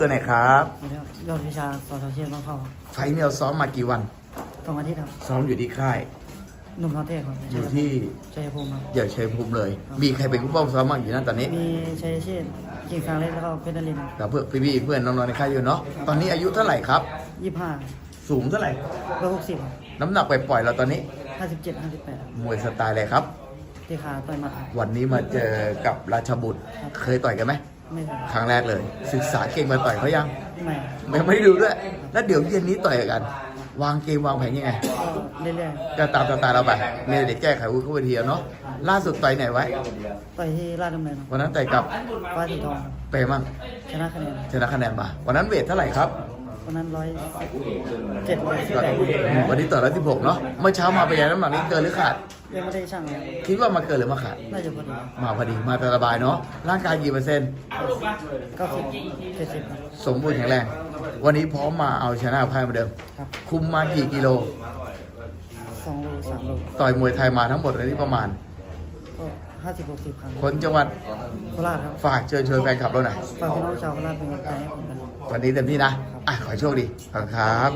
ตัวไหนครับสวัสดีครับยอดวิชาสอทเชียนบางเข้าไฟล์เนี่ยเราซ้อมมากี่วันสองอาทิตย์ครับซ้อมอยู่ที่ค่าย หนุ่มทองเทพครับอยู่ที่ชัยภูมิครับเดี่ยวชัยภูมิเลย มีใครเป็นผู้ป้องซ้อมบ้างอยู่นั่นตอนนี้มีชัยเชษฐ์กิ่งซางเล็กแล้วก็เพชรนรินทร์แต่เพื่อนพี่ๆเพื่อนน้องๆในค่ายอยู่เนาะตอนนี้อายุเท่าไหร่ครับ ยี่ห้าสูงเท่าไหร่ ร้อยหกสิบน้ำหนักไปปล่อยๆเราตอนนี้ ห้าสิบเจ็ดห้าสิบแปดมวยสไตล์อะไรครับ ตีขาต่อยหมัดครับวันนี้มาเจอกับราชบุตรเคยต่อยกันไหม ไม่ได้ครั้งแรกเลย ศึกษาเก่งมาต่อยเขายังไม่ไม่ไม่ได้ดูด้วย แล้วเดี๋ยวเย็นนี้ต่อยกัน วางเกมวางแผนยังไงก็เรื่อยก็ตามสไตล์เราไปไม่ได้แก้ไขวุ้นเข้าไปทีเนาะล่าสุดต่อยไหนไว้ ๆต่อยที่ราชดำเนินครับวันนั้นต่อยกับฟ้าสีทองเปย์มั่งชนะคะแนนชนะคะแนนมาวันนั้นเวทเท่าไหร่ครับวันนั้นร้อยเจ็ดร้อยสิบแปดวันนี้ต่อร้อยสิบหกเนาะเมื่อเช้ามาเป็นยังไงน้ำหนักนี้เกินหรือขาด ยังไม่ได้ช่างเลยคิดว่ามาเกินหรือมาขาด น่าจะพอดีมาพอดีมาสบายเนาะร่างกายกี่เปอร์เซ็นต์เก้าสิบเจ็ดสิบครับสมบูรณ์แข็งแรง วันนี้พร้อมมาเอาชนะพ่ายเหมือนเดิมครับคุมมากี่กิโลสองโลสามโลต่อยมวยไทยมาทั้งหมดเลยนี่ประมาณก็ห้าสิบหกสิบครั้งคนจังหวัดโคราชครับฝากเชิญชวนแฟนคลับเราหน่อยฝากพี่น้องชาวโคราชเป็นกำลังใจให้ผมด้วยวันนี้เต็มที่นะอะขอให้โชคดีขอบคุณครับ